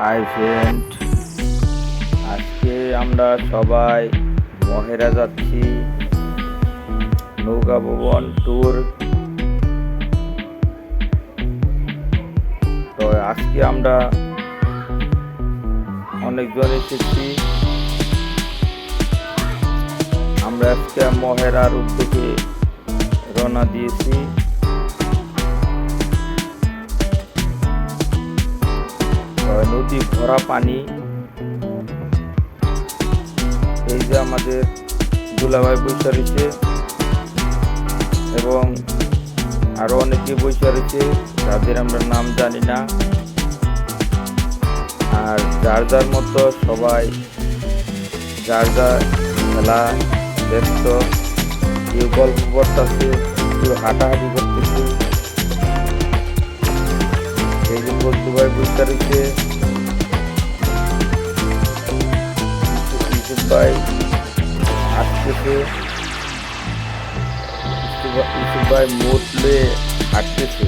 Hi friend আজকে আমরা সবাই মহেরা যাচ্ছি নৌকা ভবন ট্যুর তো আজকে আমরা অনেকজন এসেছি। আমরা আজকে মহেরার উদ্যোগে রওনা দিয়েছি। নদী, ভরা পানি। এই যে আমাদের দুলাভাই বৈশা রয়েছে এবং আরও অনেকে বৈশা রয়েছে যাদের আমরা নাম জানি না। আর যার যার মতো সবাই যার যার খেলা ব্যস্ত, কেউ গল্প করতেছে, কেউ হাঁটাহাঁটি করতেছে। এই যে বলতে ভাই বুঝতে রয়েছে ভাই। আসতেছে ইউসুফ- ভাই মোটলে হাঁটতেছে।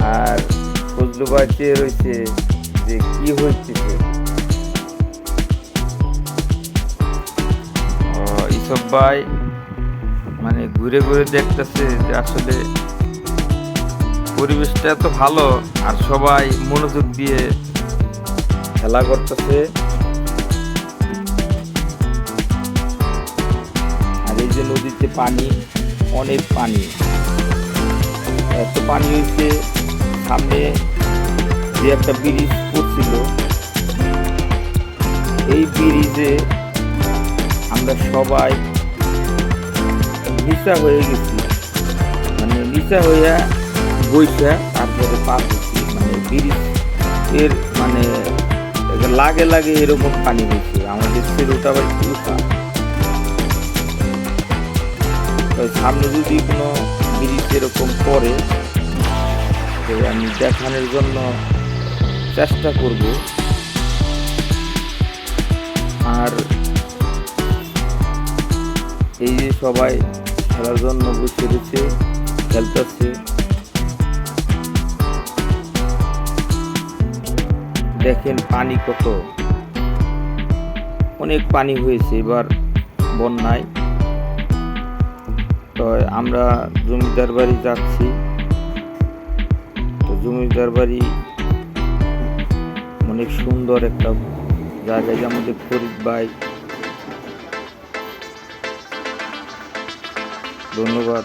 আর ফজলু ভাই চেয়ে রয়েছে যে কি ইসব ভাই মানে ঘুরে ঘুরে দেখতেছে যে আসলে পরিবেশটা এত ভালো আর সবাই মনোযোগ দিয়ে খেলা করতেছে। নদীতে পানি, অনেক পানি। এত পানি হয়েছে, সামনে যে একটা ব্রিজ পড়ছিল, এই ব্রিজে আমরা সবাই নিচা হয়ে গেছি। মানে নিচা হইয়া বইসা তারপরে পার হচ্ছি মানে ব্রিজের মানে লাগে লাগে এরকম পানি হয়েছে। আমাদের সেরোটা আবার সামনে যদি কোনো ব্রিজ এরকম পড়ে তো আমি দেখানোর জন্য চেষ্টা করব। আর এই যে সবাই খেলার জন্য বসে রয়েছে, খেলতেছে। দেখেন পানি কত। অনেক পানি হয়েছে এবার বন্যায়। তো আমরা জমিদার বাড়ি যাচ্ছি। তো জমিদার বাড়ি অনেক সুন্দর একটা জায়গায় যে আমাদের ফরিদ ভাই। ধন্যবাদ